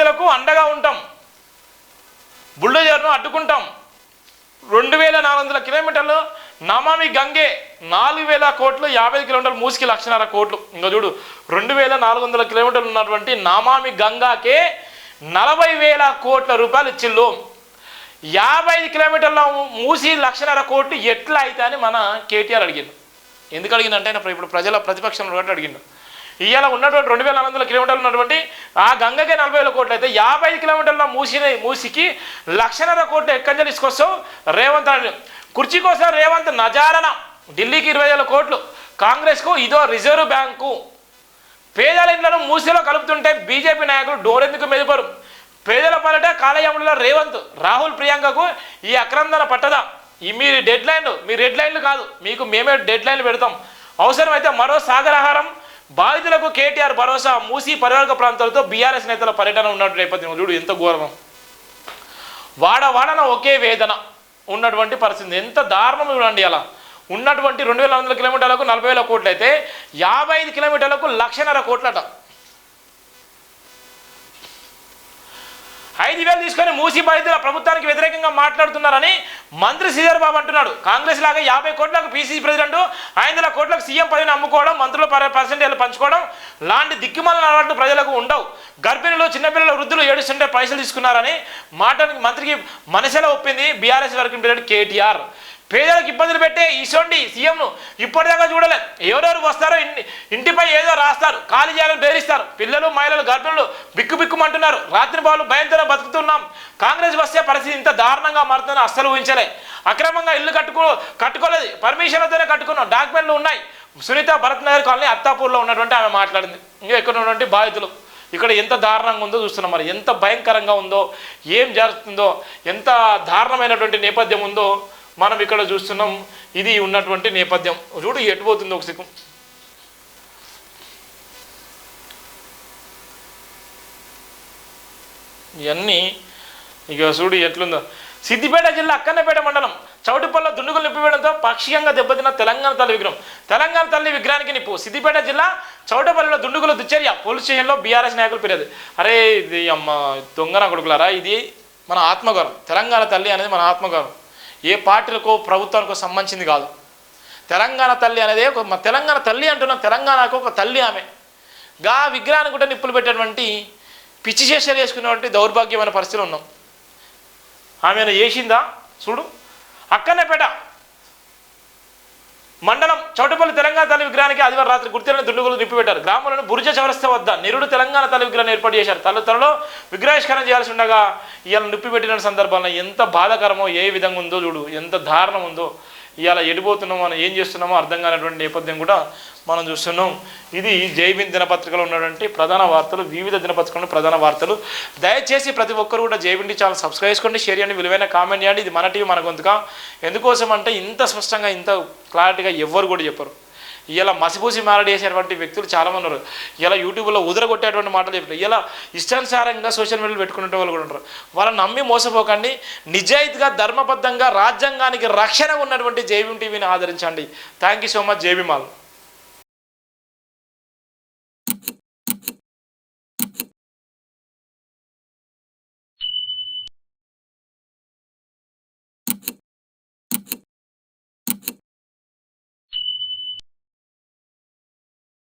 అండగా ఉంటాం. బుల్డోజర్ను అడ్డుకుంటాం. రెండు వేల నాలుగు వందల కిలోమీటర్లు నమామి గంగే నాలుగు వేల కోట్లు యాభై కిలోమీటర్లు మూసికి లక్షన్నర కోట్లు. ఇంకా చూడు రెండు వేల నాలుగు వందల కిలోమీటర్లు ఉన్నటువంటి నమామి గంగాకే నలభై వేల కోట్ల రూపాయలు ఇచ్చిల్లు. యాభై ఐదు కిలోమీటర్ల మూసి లక్షన్నర కోట్లు ఎట్లా అయితే అని మన కేటీఆర్ అడిగిండు. ఎందుకు అడిగిందంటే ఆయన ఇప్పుడు ప్రజల ప్రతిపక్షంలో అడిగిండు. ఇవాళ ఉన్నటువంటి రెండు వేల నాలుగు వందల కిలోమీటర్లు ఉన్నటువంటి ఆ గంగకే నలభై వేల కోట్లు అయితే యాభై ఐదు కిలోమీటర్ల మూసిన మూసికి లక్షన్నర కోట్లు ఎక్కడి నుంచి తీసుకొస్తావు? రేవంత్ అని కుర్చీ కోసం రేవంత్ నజారణ ఢిల్లీకి ఇరవై వేల కోట్లు. కాంగ్రెస్కు ఇదో రిజర్వ్ బ్యాంకు. పేదల ఇండ్లను మూసిలో కలుపుతుంటే బీజేపీ నాయకులు డోరెందుకు మెదుపరు? పేదల పాలట కాలయములలో రేవంత్ రాహుల్ ప్రియాంకకు ఈ అక్రందన పట్టదా? ఈ మీ డెడ్ లైన్లు మీ రెడ్ లైన్లు కాదు మీకు మేమే డెడ్ లైన్లు పెడతాం. అవసరమైతే మరో సాగరహారం బాధితులకు కేటీఆర్ భరోసా మూసి పరివర్గ ప్రాంతాలతో బీఆర్ఎస్ నేతల పర్యటన ఉన్నట్టు నేపథ్యం చూడు ఎంత ఘోరం వాడ వాడన ఒకే వేదన ఉన్నటువంటి పరిస్థితి. ఎంత దారుణం చూడండి అలా. ఉన్నటువంటి రెండు వేల వందల కిలోమీటర్లకు నలభై వేల కోట్లు అయితే యాభై ఐదు కిలోమీటర్లకు లక్షన్నర కోట్లట. ఐదు వేలు తీసుకొని మూసి బాధితుల ప్రభుత్వానికి వ్యతిరేకంగా మాట్లాడుతున్నారని మంత్రి శ్రీధర్ బాబు అంటున్నాడు. కాంగ్రెస్ లాగా యాభై కోట్లకు పీసీసీ ప్రెసిడెంట్ ఐదు వందల కోట్లకు సీఎం పదవిని అమ్ముకోవడం మంత్రుల పర పర్సెంటేజ్లు పంచుకోవడం లాంటి దిక్కుమాల అలవాట్లు ప్రజలకు ఉండవు. గర్భిణులు చిన్నపిల్లల వృద్ధులు ఏడుస్తుంటే పైసలు తీసుకున్నారని మాటనికి మంత్రికి మనసులో ఒప్పింది బీఆర్ఎస్ వర్కింగ్ ప్రెసిడెంట్ కేటీఆర్. పేదలకు ఇబ్బందులు పెట్టే ఈసోండి సీఎంను ఇప్పటిదాకా చూడలేదు ఎవరెవరు వస్తారో ఇంటి ఇంటిపై ఏదో రాస్తారు. ఖాళీ చేయాలని బెదిరిస్తారు. పిల్లలు మహిళలు గర్భిణులు బిక్కు బిక్కుమంటున్నారు. రాత్రి బాలు భయంతో బతుకుతున్నాం కాంగ్రెస్ వస్తే పరిస్థితి ఇంత దారుణంగా మారుతుందని అస్సలు ఊహించలే. అక్రమంగా ఇల్లు కట్టుకో కట్టుకోలేదు. పర్మిషన్లతోనే కట్టుకున్నాం. డాక్యుమెంట్లు ఉన్నాయి. సునీత భరత్ నగర్ కాలనీ అత్తాపూర్లో ఉన్నటువంటి ఆమె మాట్లాడింది. ఇంకా ఇక్కడ ఉన్నటువంటి బాధితులు. ఇక్కడ ఎంత దారుణంగా ఉందో చూస్తున్నాం మరి. ఎంత భయంకరంగా ఉందో ఏం జరుగుతుందో ఎంత దారుణమైనటువంటి నేపథ్యం ఉందో మనం ఇక్కడ చూస్తున్నాం. ఇది ఉన్నటువంటి నేపథ్యం. చూడు ఎటు పోతుంది ఒక ఇవన్నీ ఇక చూడు ఎట్లుందో. సిద్దిపేట జిల్లా అక్కన్నపేట మండలం చౌటుపల్ల దుండుగులు నిప్పివేయడంతో పాక్షికంగా దెబ్బతిన్న తెలంగాణ తల్లి విగ్రహం. తెలంగాణ తల్లి విగ్రహానికి నిప్పు. సిద్దిపేట జిల్లా చౌటపల్లిలో దుండుగుల దుచ్చర్య పోలీస్ స్టేషన్లో బీఆర్ఎస్ నాయకులు ఫిర్యాదు. అరే ఇది అమ్మ దొంగన కొడుకులారా ఇది మన ఆత్మగౌరవం. తెలంగాణ తల్లి అనేది మన ఆత్మగౌరవం. ఏ పార్టీలకో ప్రభుత్వానికో సంబంధించింది కాదు. తెలంగాణ తల్లి అనేది ఒక మన తెలంగాణ తల్లి అంటున్నాం. తెలంగాణకు ఒక తల్లి ఆమె. గా విగ్రహానికి కూడా నిప్పులు పెట్టేటువంటి పిచ్చి చేష్టలు చేసుకునేటువంటి దౌర్భాగ్యమైన పరిస్థితులు ఉన్నాం. ఆమెను చేసిందా చూడు. అక్కనేపేట మండలం చౌటపల్లి తెలంగాణ తల్లి విగ్రహానికి ఆదివారం రాత్రి గుర్తెరని దుండుగులు నిప్పిపెట్టారు గ్రామంలోని బుర్జ చౌరస్తా వద్ద నిరుడు తెలంగాణ తల్లి విగ్రహాన్ని ఏర్పాటు చేశారు. తల త్వరలో విగ్రహావిష్కరణ చేయాల్సి ఉండగా ఇలా నిప్పిపెట్టిన సందర్భంలో ఎంత బాధాకరమో ఏ విధంగా ఉందో చూడు ఎంత దారుణం ఉందో. ఇవాళ ఎడిపోతున్నాం మనం ఏం చేస్తున్నామో అర్థం కానటువంటి నేపథ్యం కూడా మనం చూస్తున్నాం. ఇది జైబీన్ దినపత్రికలో ఉన్నటువంటి ప్రధాన వార్తలు వివిధ దినపత్రికలు ప్రధాన వార్తలు. దయచేసి ప్రతి ఒక్కరు కూడా జైబిండి ఛానల్ సబ్స్క్రైబ్ చేసుకోండి షేర్ చేయండి విలువైన కామెంట్ చేయండి. ఇది మన టీవీ మన గొంతుగా ఎందుకోసం అంటే ఇంత స్పష్టంగా ఇంత క్లారిటీగా ఎవ్వరు కూడా చెప్పరు. ఇలా మసిపూసి మారడి వ్యక్తులు చాలామంది ఉన్నారు. ఇలా యూట్యూబ్లో ఉదరగొట్టేటువంటి మాటలు చెప్తారు ఇలా ఇష్టానుసారంగా సోషల్ మీడియాలో పెట్టుకునే వాళ్ళు కూడా ఉంటారు. వాళ్ళని నమ్మి మోసపోకండి. నిజాయితీగా ధర్మబద్ధంగా రాజ్యాంగానికి రక్షణ ఉన్నటువంటి జేబీఎం టీవీని ఆదరించండి. Thank you so much జేబీమాల్.